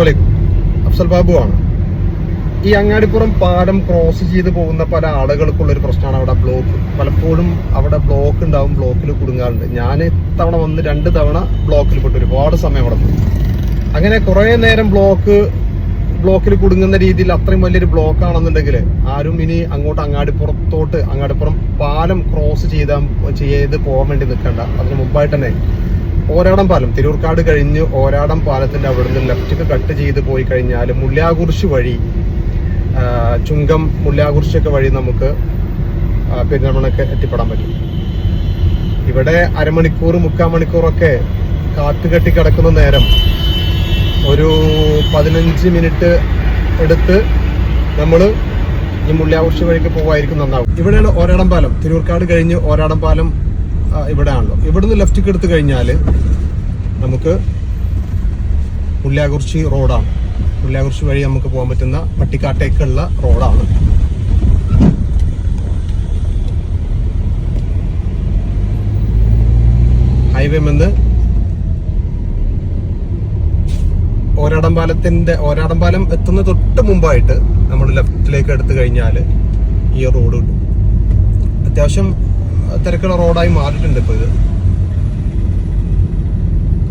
വലൈക്കും അഫ്സൽ ബാബു ആണ്. ഈ അങ്ങാടിപ്പുറം പാലം ക്രോസ് ചെയ്ത് പോകുന്ന പല ആളുകൾക്കുള്ളൊരു പ്രശ്നമാണ് അവിടെ ബ്ലോക്ക് പലപ്പോഴും അവിടെ ബ്ലോക്ക് ഉണ്ടാവും ബ്ലോക്കിൽ കുടുങ്ങാറുണ്ട്. ഞാൻ ഇത്തവണ വന്ന് രണ്ട് തവണ ബ്ലോക്കിൽ പെട്ടു. ഒരുപാട് സമയം അവിടെ അങ്ങനെ കുറേ നേരം ബ്ലോക്ക് ബ്ലോക്കിൽ കുടുങ്ങുന്ന രീതിയിൽ അത്രയും വലിയൊരു ബ്ലോക്ക് ആണെന്നുണ്ടെങ്കിൽ ആരും ഇനി അങ്ങോട്ട് അങ്ങാടിപ്പുറത്തോട്ട് അങ്ങാടിപ്പുറം പാലം ക്രോസ് ചെയ്താൽ ചെയ്ത് പോകാൻ വേണ്ടി നിൽക്കണ്ട. അതിന് മുമ്പായിട്ട് തന്നെ ഓരാടം പാലം. തിരൂർക്കാട് കഴിഞ്ഞ് ഓരാടം പാലത്തിന്റെ നിന്ന് ലെഫ്റ്റ് കട്ട് ചെയ്ത് പോയി കഴിഞ്ഞാൽ മുല്ലാകുറിശി വഴി ചുങ്കം മുല്ലാകുറിശിയൊക്കെ വഴി നമുക്ക് പെരിന്തൽമണ്ണക്ക് എത്തിപ്പെടാൻ പറ്റും. ഇവിടെ അരമണിക്കൂർ മുക്കാൽ മണിക്കൂറൊക്കെ കാത്തുകെട്ടി കെട്ടി കിടക്കുന്ന നേരം ഒരു പതിനഞ്ച് മിനിറ്റ് എടുത്ത് നമ്മൾ ഈ മുള്ളിയാകുറിശി വഴിക്ക് പോകുമായിരിക്കും നന്നാവും. ഇവിടെയാണ് ഓരാടം പാലം. തിരൂർക്കാട് കഴിഞ്ഞ് ഓരാടം പാലം ആ, ഇവിടെയാണല്ലോ. ഇവിടുന്ന് ലെഫ്റ്റിക്ക് എടുത്തു കഴിഞ്ഞാൽ നമുക്ക് മുല്ലാകുറിച്ചി റോഡാണ്. മുല്ലാകുറിച്ചി വഴി നമുക്ക് പോകാൻ പറ്റുന്ന പട്ടിക്കാട്ടേക്കുള്ള റോഡാണ്. ഹൈവേ മെന്ന് ഓരാടം പാലത്തിന്റെ ഓരാടം പാലം എത്തുന്ന തൊട്ട് മുമ്പായിട്ട് നമ്മൾ ലെഫ്റ്റിലേക്ക് എടുത്തു കഴിഞ്ഞാൽ ഈ റോഡ് കിട്ടും. അത്യാവശ്യം തിരക്കുള്ള റോഡായി മാറിയിട്ടുണ്ട് ഇപ്പൊ ഇത്.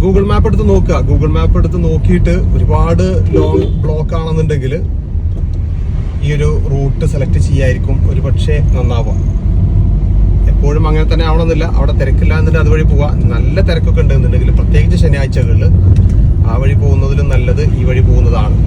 ഗൂഗിൾ മാപ്പ് എടുത്ത് നോക്കുക. ഗൂഗിൾ മാപ്പ് എടുത്ത് നോക്കിയിട്ട് ഒരുപാട് ലോങ് ബ്ലോക്ക് ആണെന്നുണ്ടെങ്കിൽ ഈ ഒരു റൂട്ട് സെലക്ട് ചെയ്യായിരിക്കും. ഒരു പക്ഷേ നന്നാവുക. എപ്പോഴും അങ്ങനെ തന്നെ ആവണമെന്നില്ല. അവിടെ തിരക്കില്ല എന്നുണ്ടെങ്കിൽ അതുവഴി പോവാ നല്ല തിരക്കൊക്കെ ഉണ്ടെന്നുണ്ടെങ്കിൽ പ്രത്യേകിച്ച് ശനിയാഴ്ചകളിൽ ആ വഴി പോകുന്നതിലും നല്ലത് ഈ വഴി പോകുന്നതാണ്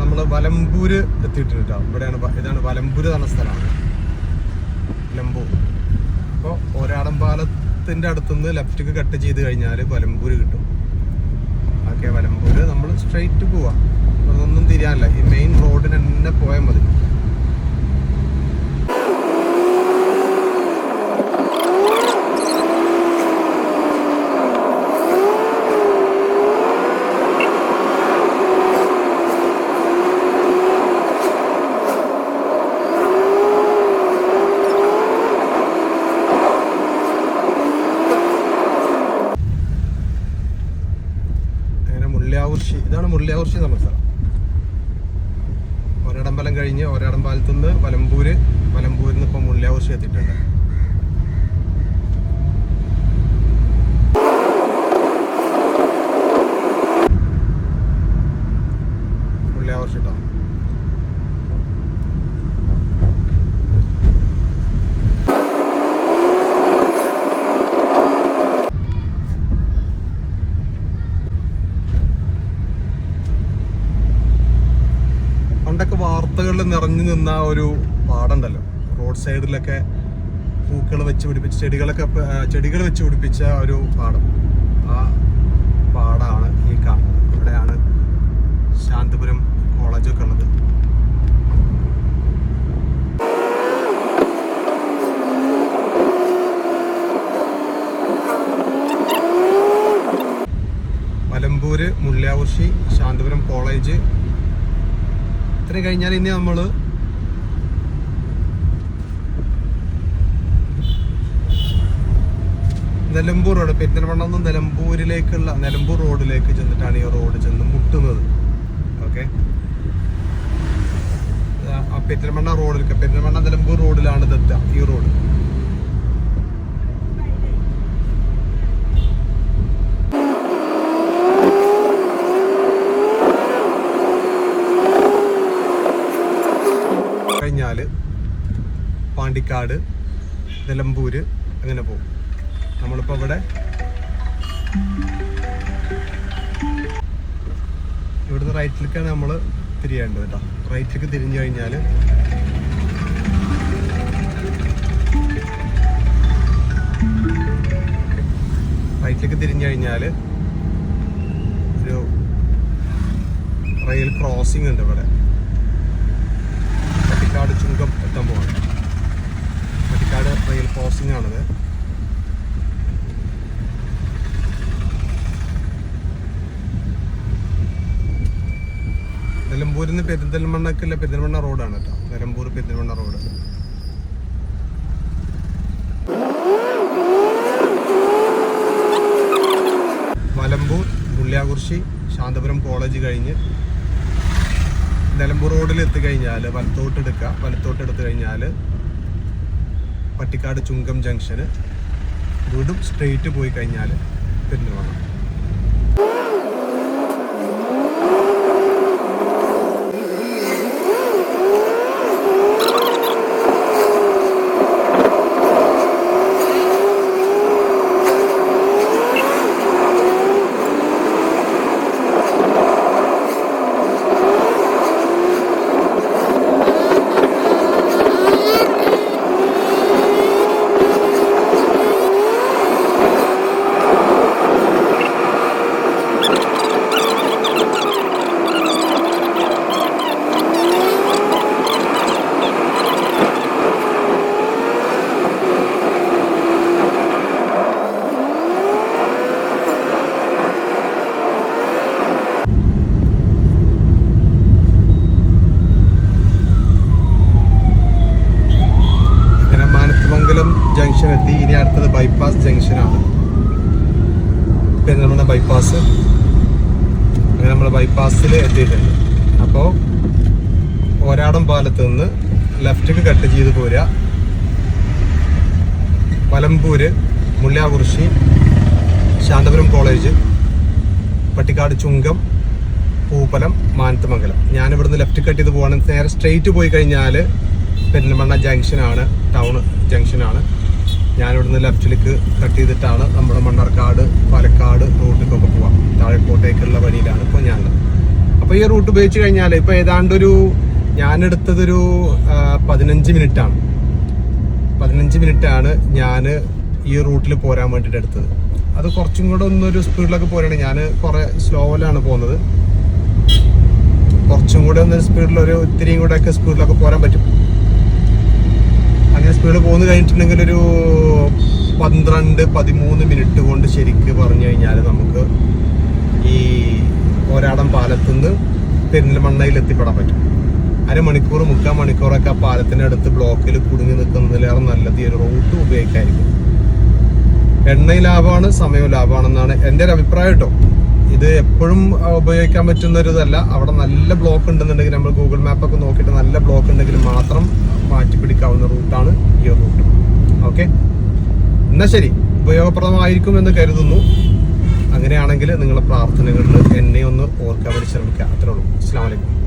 നമ്മൾ വലമ്പൂര് എത്തിയിട്ടുണ്ട് കേട്ടോ. ഇവിടെയാണ് ഇതാണ് വലമ്പൂര് എന്ന സ്ഥലമാണ്. ലംബൂർ അപ്പോൾ ഒരാടം പാലത്തിന്റെ അടുത്തുനിന്ന് ലെഫ്റ്റ് കട്ട് ചെയ്ത് കഴിഞ്ഞാൽ വലമ്പൂര് കിട്ടും. ഓക്കെ വലമ്പൂര് നമ്മൾ സ്ട്രെയിറ്റ് പോവാം. അതൊന്നും തിരിയാനില്ല. ഈ മെയിൻ റോഡിന് തന്നെ പോയാൽ മതി അങ്ങനെ മുള്ളിയാകുർശി എന്ന സ്ഥലം ഒരടമ്പലം കഴിഞ്ഞ് ഒരടമ്പാലത്തുനിന്ന് വലമ്പൂര് വലമ്പൂരിൽ നിന്ന് ഇപ്പം മുള്ളിയാകുർശി എത്തിയിട്ടുണ്ട്. നിന്ന ഒരു പാടുണ്ടല്ലോ. റോഡ് സൈഡിലൊക്കെ പൂക്കൾ വെച്ച് പിടിപ്പിച്ച് ചെടികളൊക്കെ ചെടികൾ വെച്ച് പിടിപ്പിച്ച ഒരു പാടം. ആ പാടാണ് ഈ കാണുന്നത്. ഇവിടെയാണ് ശാന്തിപുരം കോളേജൊക്കെ ഉള്ളത്. മലമ്പൂര് മുല്ലാവുഷി ശാന്തിപുരം കോളേജ് ഇത്രയും കഴിഞ്ഞാൽ ഇനി നമ്മൾ നിലമ്പൂർ റോഡ് പെരിന്തൽമണ്ണ നിന്ന് നിലമ്പൂരിലേക്കുള്ള നിലമ്പൂർ റോഡിലേക്ക് ചെന്നിട്ടാണ് ഈ റോഡ് ചെന്ന് മുട്ടുന്നത്. ഓക്കെ പെരിന്തൽമണ്ണ റോഡിൽ പെരിന്തൽമണ്ണ നിലമ്പൂർ റോഡിലാണ് ഇതെത്തുക ഈ റോഡ്. കഴിഞ്ഞാൽ പാണ്ടിക്കാട് നിലമ്പൂര് അങ്ങനെ പോകും. നമ്മളിപ്പോൾ ഇവിടെ ഇവിടുന്ന് റൈറ്റിലേക്കാണ് നമ്മൾ തിരിയേണ്ടത് കേട്ടോ. റൈറ്റിലേക്ക് തിരിഞ്ഞു കഴിഞ്ഞാൽ റൈറ്റിലേക്ക് തിരിഞ്ഞു കഴിഞ്ഞാൽ ഒരു റെയിൽ ക്രോസിംഗ് ഉണ്ട് ഇവിടെ. പട്ടിക്കാട് ചുങ്കം എത്താൻ പോവാണ്. പട്ടിക്കാട് റെയിൽ ക്രോസിംഗ് ആണിത്. നിലമ്പൂരിൽ നിന്ന് പെരിന്തൽമണ്ണക്കുള്ള പെരിന്തൽമണ്ണ റോഡാണ് കേട്ടോ. നിലമ്പൂർ പെരിന്തൽമണ്ണ റോഡ്. മലമ്പൂർ മുള്ളിയാകുറിശി ശാന്തപുരം കോളേജ് കഴിഞ്ഞ് നിലമ്പൂർ റോഡിൽ എത്തിക്കഴിഞ്ഞാൽ വലത്തോട്ട് എടുക്കുക. വലത്തോട്ട് എടുത്തു കഴിഞ്ഞാൽ പട്ടിക്കാട് ചുങ്കം ജംഗ്ഷന് വീണ്ടും സ്ട്രെയിറ്റ് പോയി കഴിഞ്ഞാൽ പെരിന്തൽമണ്ണ അങ്ങനെ മാനത്തുമംഗലം ജംഗ്ഷൻ എത്തി ഇനി അടുത്തത് ബൈപ്പാസ് ജംഗ്ഷനാണ് പെരുന്തൽമണ്ണ ബൈപ്പാസ് അങ്ങനെ നമ്മൾ ബൈപ്പാസിൽ എത്തിയിട്ടുണ്ട്. അപ്പോൾ ഒരാടം പാലത്ത് നിന്ന് ലെഫ്റ്റിക്ക് കട്ട് ചെയ്ത് പോരുക. മലമ്പൂര് മുള്ളിയാകുറിശി ശാന്തപുരം കോളേജ് പട്ടിക്കാട് ചുങ്കം പൂപ്പലം മാനത്തുമംഗലം ഞാൻ ഇവിടുന്ന് ലെഫ്റ്റ് കട്ട് ചെയ്ത് പോകണം നേരെ സ്ട്രെയിറ്റ് പോയി കഴിഞ്ഞാൽ പെരിന്തൽമണ്ണ ജംഗ്ഷനാണ് ടൗൺ ജംഗ്ഷനാണ് ഞാൻ ഇവിടുന്ന് ലെഫ്റ്റിലേക്ക് കട്ട് ചെയ്തിട്ടാണ് നമ്മുടെ മണ്ണാർക്കാട് പാലക്കാട് റൂട്ടിലേക്കൊക്കെ പോവാം. താഴെക്കോട്ടേക്കുള്ള വഴിയിലാണ് ഇപ്പോൾ ഞാൻ അപ്പോൾ ഈ റൂട്ട് ഉപയോഗിച്ച് കഴിഞ്ഞാൽ ഇപ്പോൾ ഏതാണ്ടൊരു ആ, പതിനഞ്ച് മിനിറ്റാണ്. പതിനഞ്ച് മിനിറ്റാണ് ഞാൻ ഈ റൂട്ടിൽ പോരാൻ വേണ്ടിയിട്ട് എടുത്തത്. അത് കുറച്ചും കൂടെ ഒന്നൊരു സ്പീഡിലൊക്കെ പോരാണ്. ഞാൻ കുറേ സ്ലോയിലാണ് പോകുന്നത്. കുറച്ചും കൂടെ ഒന്ന് സ്പീഡിലൊരു ഇത്തിരിയും കൂടെ ഒക്കെ സ്പീഡിലൊക്കെ പോരാൻ പറ്റും. അങ്ങനെ സ്പീഡ് പോന്ന് കഴിഞ്ഞിട്ടുണ്ടെങ്കിൽ ഒരു പന്ത്രണ്ട് പതിമൂന്ന് മിനിറ്റ് കൊണ്ട് ശരിക്ക് പറഞ്ഞു കഴിഞ്ഞാൽ നമുക്ക് ഈ പോരാടം പാലത്തുനിന്ന് പെരിന്തൽമണ്ണയിൽ എത്തിപ്പെടാൻ പറ്റും. അരമണിക്കൂർ മുക്കാൽ മണിക്കൂറൊക്കെ ആ പാലത്തിന്റെ അടുത്ത് ബ്ലോക്കിൽ കുടുങ്ങി നിൽക്കുന്നതിലേറെ നല്ലത് ഈ ഒരു റൂട്ട് ഉപയോഗിക്കായിരിക്കും എണ്ണ ലാഭമാണ് സമയവും ലാഭമാണെന്നാണ് എന്റെ ഒരു അഭിപ്രായം കേട്ടോ. ഇത് എപ്പോഴും ഉപയോഗിക്കാൻ പറ്റുന്ന ഒരു ഇതല്ല അവിടെ നല്ല ബ്ലോക്ക് ഉണ്ടെന്നുണ്ടെങ്കിൽ നമ്മൾ ഗൂഗിൾ മാപ്പൊക്കെ നോക്കിയിട്ട് നല്ല ബ്ലോക്ക് ഉണ്ടെങ്കിൽ മാത്രം മാറ്റി പിടിക്കാവുന്ന റൂട്ടാണ് ഈ റൂട്ട് ഓക്കെ എന്നാ ശരി. ഉപയോഗപ്രദമായിരിക്കും എന്ന് കരുതുന്നു. അങ്ങനെയാണെങ്കിൽ നിങ്ങളുടെ പ്രാർത്ഥനകളിൽ എന്നെ ഒന്ന് ഓർക്കാൻ വേണ്ടി ശ്രമിക്കുക. അത്രേ ഉള്ളൂ. അസ്സാം വലൈക്കും